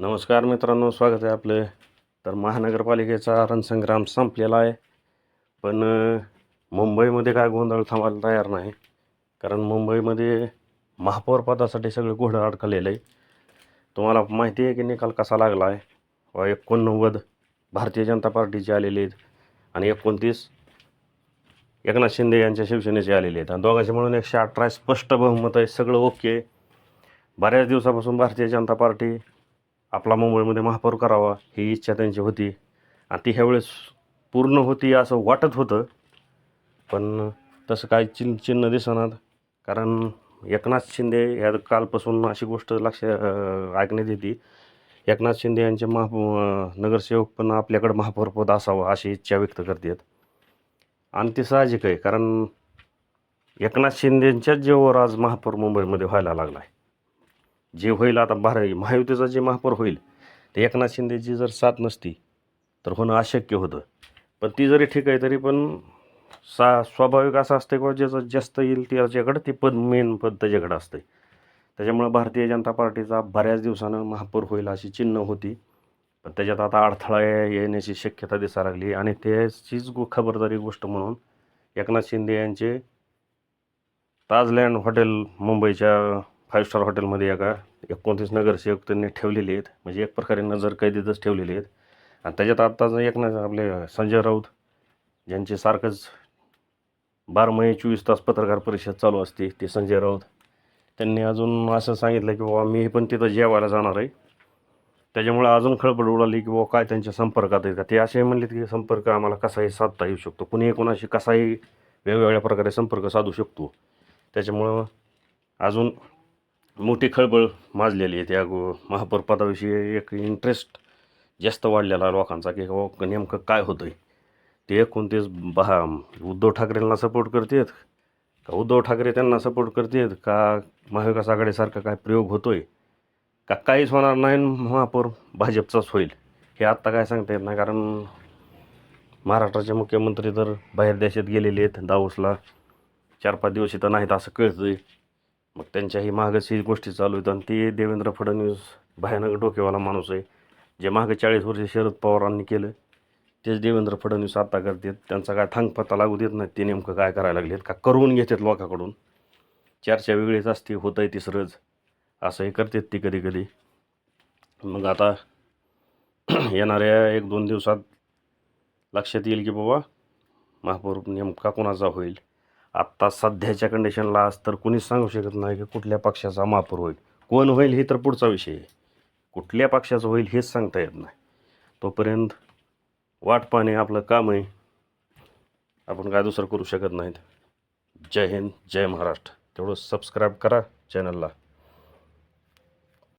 नमस्कार मित्रांनो स्वागत आहे आपले. तर महानगरपालिकेचा रणसंग्राम संपलेला आहे. पण मुंबईमध्ये काय गोंधळ थांबायला तयार नाही. कारण मुंबईमध्ये महापौरपदासाठी सगळं सगळे घोडं अडकलेलं आहे तुम्हाला माहिती आहे की निकाल कसा लागला आहे? व एकोणनव्वद भारतीय जनता पार्टीचे आलेले आहेत आणि एकोणतीस एकनाथ शिंदे यांच्या शिवसेनेचे आलेले आहेत. आणि दोघांचे म्हणून एकशे अठरा स्पष्ट बहुमत आहे. सगळं ओके बऱ्याच दिवसापासून भारतीय जनता पार्टी आपला मुंबईमध्ये महापौर करावा ही इच्छा त्यांची होती. आणि ती ह्यावेळेस पूर्ण होती असं वाटत होतं. पण तसं काय चिन्ह चिन्ह दिसणार कारण एकनाथ शिंदे ह्या कालपासून अशी गोष्ट लक्ष ऐकण्यात येते. एकनाथ शिंदे यांचे महा नगरसेवक पण आपल्याकडं महापौरपद असावं अशी इच्छा व्यक्त करतात. आणि ते साहजिक आहे कारण एकनाथ शिंदेंच्याच जेवर आज महापौर मुंबईमध्ये व्हायला लागला आहे जे होईल आता भार महायुतीचा जे महापौर होईल ते एकनाथ शिंदेची जर साथ नसती तर होणं अशक्य होतं. पण ती जरी ठीक आहे तरी पण सा स्वाभाविक असं असतं किंवा ज्याचं जास्त येईल त्याच्याकडं ते पद मेन पद त्याच्याकडं असतं त्याच्यामुळं भारतीय जनता पार्टीचा बऱ्याच दिवसानं महापौर होईल अशी चिन्ह होती. पण त्याच्यात आता अडथळा येण्याची शक्यता दिसायला लागली. आणि त्याचीच गो खबरदारी गोष्ट म्हणून एकनाथ शिंदे यांचे ताजलँड हॉटेल मुंबईच्या फाईव्ह स्टार हॉटेलमध्ये एका एकोणतीस नगरसेवक त्यांनी ठेवलेले आहेत. म्हणजे एक प्रकारे नजर कैदेतच ठेवलेले आहेत. आणि त्याच्यात आत्ताच एक ना आपले संजय राऊत ज्यांचे सारखंच बारा महिने चोवीस तास पत्रकार परिषद चालू असते ते संजय राऊत. त्यांनी अजून असं सांगितलं की बाबा मी पण तिथं जेवायला जाणार आहे. त्याच्यामुळे अजून खळबळ उडाली की बाबा काय त्यांच्या संपर्कात आहेत का? ते असे म्हणले की संपर्क आम्हाला कसाही साधता येऊ शकतो. कुणी कोणाशी कसाही वेगवेगळ्या प्रकारे संपर्क साधू शकतो. त्याच्यामुळं अजून मोठी खळबळ माजलेली आहे. त्या गो महापौरपदाविषयी एक इंटरेस्ट जास्त वाढलेला लोकांचा की हो, बाबा नेमकं काय होतं आहे ते एकोणतीस बहा उद्धव ठाकरेंना सपोर्ट करतात का उद्धव ठाकरे त्यांना सपोर्ट करतात का महाविकास आघाडीसारखा काय प्रयोग होतो आहे का काहीच होणार नाही महापौर भाजपचाच होईल? हे आत्ता काय सांगता येत नाही कारण महाराष्ट्राचे मुख्यमंत्री तर बाहेर देशात गेलेले आहेत. दाऊसला चार पाच दिवस इथं नाहीत असं कळतं आहे मग त्यांच्याही मागच ही गोष्टी चालू आहेत आणि ते देवेंद्र फडणवीस भयानक डोकेवाला माणूस आहे. जे मागं चाळीस वर्ष शरद पवारांनी केलं तेच देवेंद्र फडणवीस आता करतात. त्यांचा काय थांगपत्ता लागू देत नाही ते नेमकं काय करायला लागलेत? का करून घेतात लोकांकडून? चर्चा वेगळीच असते होत आहे तिसरंच असंही करतात ती कधी कधी मग आता येणाऱ्या एक दोन दिवसात लक्षात येईल की बाबा महापौर नेमका कोणाचा होईल? आत्ता सध्याच्या कंडिशनला आज तर कुणीच सांगू शकत नाही की कुठल्या पक्षाचा महापूर होईल. कोण होईल हे तर पुढचा विषय आहे. कुठल्या पक्षाचं होईल हेच सांगता येत नाही. तोपर्यंत वाट पाहणे आपलं काम आहे. आपण काय दुसरं करू शकत नाहीत. जय हिंद जय महाराष्ट्र. तेवढं सबस्क्राईब करा चॅनलला